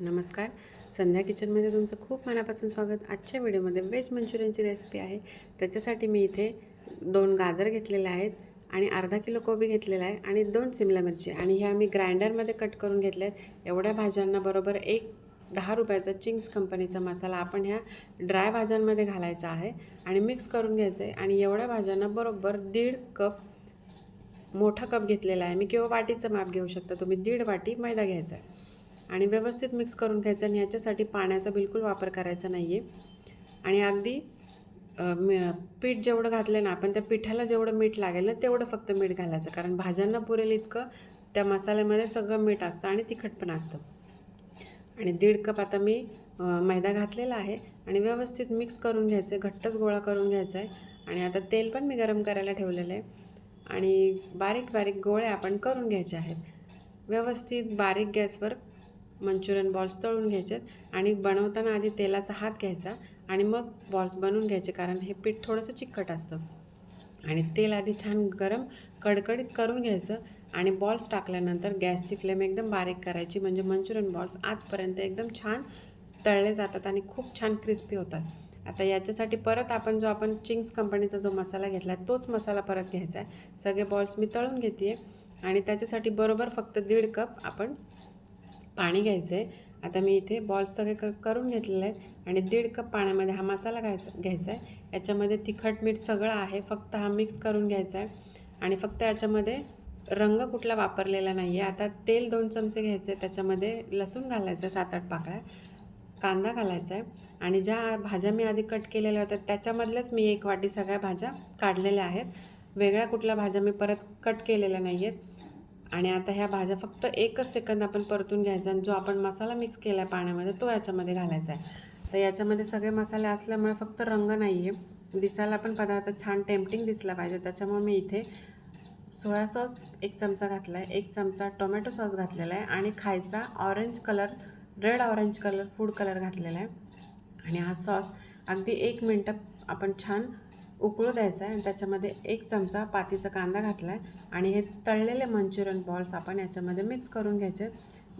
नमस्कार. संध्या किचनमध्ये तुमचं खूप मनापासून स्वागत. आजच्या व्हिडिओमध्ये व्हेज मंचुरियनची रेसिपी आहे. त्याच्यासाठी मी इथे दोन गाजर घेतलेले आहेत आणि अर्धा किलो कोबी घेतलेला आहे आणि दोन सिमला मिरची. आणि ह्या मी ग्राइंडरमध्ये कट करून घेतल्या आहेत. एवढ्या भाज्यांना बरोबर एक दहा रुपयाचा चिंग्स कंपनीचा मसाला आपण ह्या ड्राय भाज्यांमध्ये घालायचा आहे आणि मिक्स करून घ्यायचं आहे. आणि एवढ्या भाज्यांना बरोबर दीड कप मोठा कप घेतलेला आहे. मी किंवा वाटीचं माप घेऊ शकता. तुम्ही दीड वाटी मैदा घ्यायचा आहे. आणि व्यवस्थित मिक्स करून घ्यायचं आणि ह्याच्यासाठी पाण्याचा बिलकुल वापर करायचा नाही आहे आणि अगदी पीठ जेवढं घातलं ना आपण त्या पिठाला जेवढं मीठ लागेल ना तेवढं फक्त मीठ घालायचं. कारण भाज्यांना पुरेल इतकं त्या मसाल्यामध्ये सगळं मीठ असतं आणि तिखट पण असतं. आणि दीड कप आता मी मैदा घातलेला आहे आणि व्यवस्थित मिक्स करून घ्यायचं आहे घट्टच गोळा करून घ्यायचा आहे आणि आता तेल पण मी गरम करायला ठेवलेलं आहे. आणि बारीक बारीक गोळे आपण करून घ्यायचे आहेत. व्यवस्थित बारीक गॅसवर मंचुरियन बॉल्स तळून घ्यायचे आहेत आणि बनवताना आधी तेलाचा हात घ्यायचा आणि मग बॉल्स बनवून घ्यायचे कारण हे पीठ थोडंसं चिकट असतं. आणि तेल आधी छान गरम कडकडीत करून घ्यायचं आणि बॉल्स टाकल्यानंतर गॅसची फ्लेम एकदम बारीक करायची म्हणजे मंचुरियन बॉल्स आतपर्यंत एकदम छान तळले जातात आणि खूप छान क्रिस्पी होतात. आता याच्यासाठी परत आपण जो आपण चिंग्स कंपनीचा जो मसाला घेतला आहे तोच मसाला परत घ्यायचा आहे. सगळे बॉल्स मी तळून घेते आणि त्याच्यासाठी बरोबर फक्त दीड कप आपण पाणी घ्यायचं. आहे आता मी इथे बॉल्स सगळे क करून घेतलेले आहेत आणि दीड कप पाण्यामध्ये हा मसाला घ्यायचा घ्यायचा आहे याच्यामध्ये तिखट मीठ सगळं आहे. फक्त हा मिक्स करून घ्यायचा आहे आणि फक्त याच्यामध्ये रंग कुठला वापरलेला नाही आहे आता तेल दोन चमचे घ्यायचे. त्याच्यामध्ये लसूण घालायचं आहे सात आठ पाकळ्या. कांदा घालायचा आहे आणि ज्या भाज्या मी आधी कट केलेल्या होत्या त्याच्यामधल्याच मी एक वाटी सगळ्या भाज्या काढलेल्या आहेत. वेगळ्या कुठल्या भाज्या मी परत कट केलेल्या नाही आहेत आणि आता ह्या भाज्या फक्त एकच सेकंद आपण परतून घ्यायचा आणि जो आपण मसाला मिक्स केला आहे पाण्यामध्ये तो याच्यामध्ये घालायचा आहे. तर याच्यामध्ये सगळे मसाले असल्यामुळे फक्त रंग नाही आहे दिसायला पण पदार्थ छान टेम्पटिंग दिसला पाहिजे. त्याच्यामुळे मी इथे सोया सॉस एक चमचा घातला आहे एक चमचा टोमॅटो सॉस घातलेला आहे आणि खायचा orange colour red orange colour food colour घातलेला आहे. आणि हा सॉस अगदी एक मिनटं आपण छान उकळू द्यायचं आहे आणि त्याच्यामध्ये एक चमचा पातीचा कांदा घातला आहे आणि हे तळलेले मंचुरियन बॉल्स आपण याच्यामध्ये मिक्स करून घ्यायचे.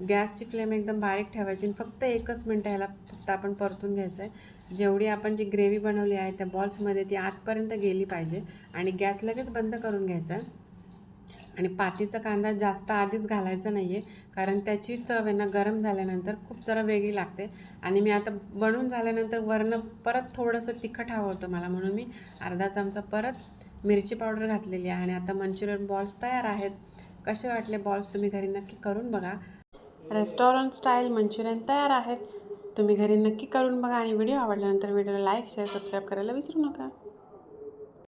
गॅसची फ्लेम एकदम बारीक ठेवायची आणि फक्त एकच मिनटं ह्याला फक्त आपण परतून घ्यायचं आहे जेवढी आपण जी ग्रेव्ही बनवली आहे त्या बॉल्समध्ये ती आतपर्यंत गेली पाहिजे आणि गॅस लगेच बंद करून घ्यायचा आहे आणि पातीचा कांदा जास्त आधीच घालायचा नाही आहे कारण त्याची चव आहे ना गरम झाल्यानंतर खूप जरा वेगळी लागते. आणि मी आता बनवून झाल्यानंतर वरनं परत थोडंसं तिखट हवं होतं मला म्हणून मी अर्धा चमचा परत मिरची पावडर घातलेली आहे. आणि आता मंचुरियन बॉल्स तयार आहेत. कसे वाटले बॉल्स तुम्ही घरी नक्की करून बघा. रेस्टॉरंट स्टाईल मंचुरियन तयार आहेत. तुम्ही घरी नक्की करून बघा. आणि व्हिडिओ आवडल्यानंतर व्हिडिओला लाईक शेअर सबस्क्राईब करायला विसरू नका.